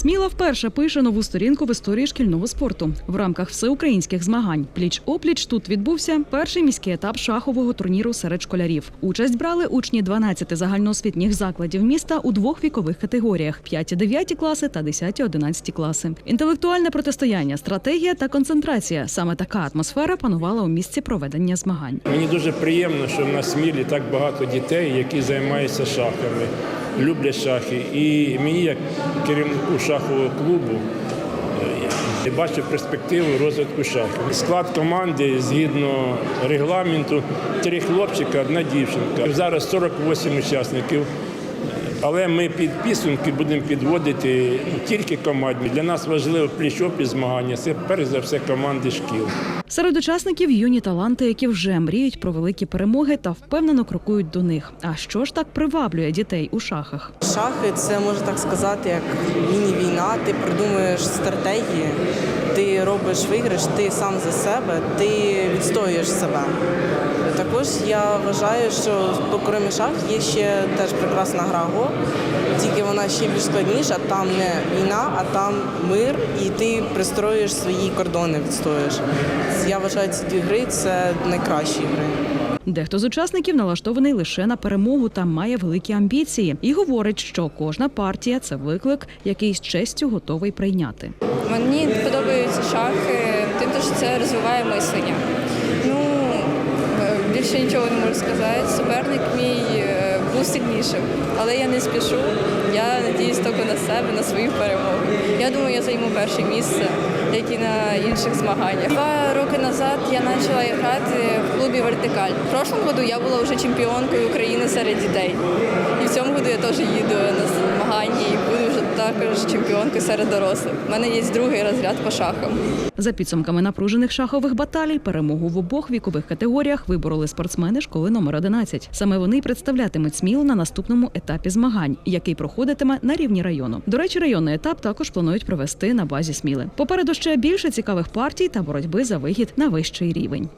Сміла вперше пише нову сторінку в історії шкільного спорту. В рамках всеукраїнських змагань пліч опліч тут відбувся перший міський етап шахового турніру серед школярів. Участь брали учні 12 загальноосвітніх закладів міста у двох вікових категоріях: 5-9 класи та 10-11 класи. Інтелектуальне протистояння, стратегія та концентрація. Саме така атмосфера панувала у місці проведення змагань. Мені дуже приємно, що в нас в Смілі так багато дітей, які займаються шахами, люблять шахи. І мені, як керівнику шахового клубу, е, я бачу перспективу розвитку шахів. Склад команди згідно регламенту три хлопчика, одна дівчинка. Зараз 48 учасників. Але ми під підсумки будемо підводити ну, тільки командні. Для нас важливо пліч-опліч змагання. Це перш за все команди шкіл. Серед учасників юні таланти, які вже мріють про великі перемоги та впевнено крокують до них. А що ж так приваблює дітей у шахах? Шахи це можна так сказати, як міні-війна. Ти придумуєш стратегії, ти робиш виграш, ти сам за себе, ти відстоюєш себе. Також я вважаю, що окремі шах є ще теж прекрасна гра Го, тільки вона ще більш складніша. Там не війна, а там мир, і ти пристроюєш свої кордони, відстоюєш. Я вважаю, ці дві гри це найкращі гри. Дехто з учасників налаштований лише на перемогу та має великі амбіції і говорить, що кожна партія це виклик, який з честю готовий прийняти. Мені подобаються шахи, тим, що це розвиває мислення. Ну, е, більше нічого не можу сказати. Суперник мій е, був сильнішим, але я не спішу. Я надіюсь тільки на себе, на свою перемогу. Я думаю, я займу перше місце, як і на інших змаганнях. Два роки назад я почала грати в клубі Вертикаль. В прошлому году я була вже чемпіонкою України серед дітей. І в цьому году я теж їду на змагання і буду вже також чемпіонкою серед дорослих. У мене є другий розряд по шахам. За підсумками напружених шахових баталій, перемогу в обох вікових категоріях вибороли спортсмени школи номер 11. Саме вони представлятимуть Смілу на наступному етапі змагань, який проходитиме на рівні району. До речі, районний етап також планують провести на базі Сміли. Попереду ще більше цікавих партій та боротьби за вихід на вищий рівень.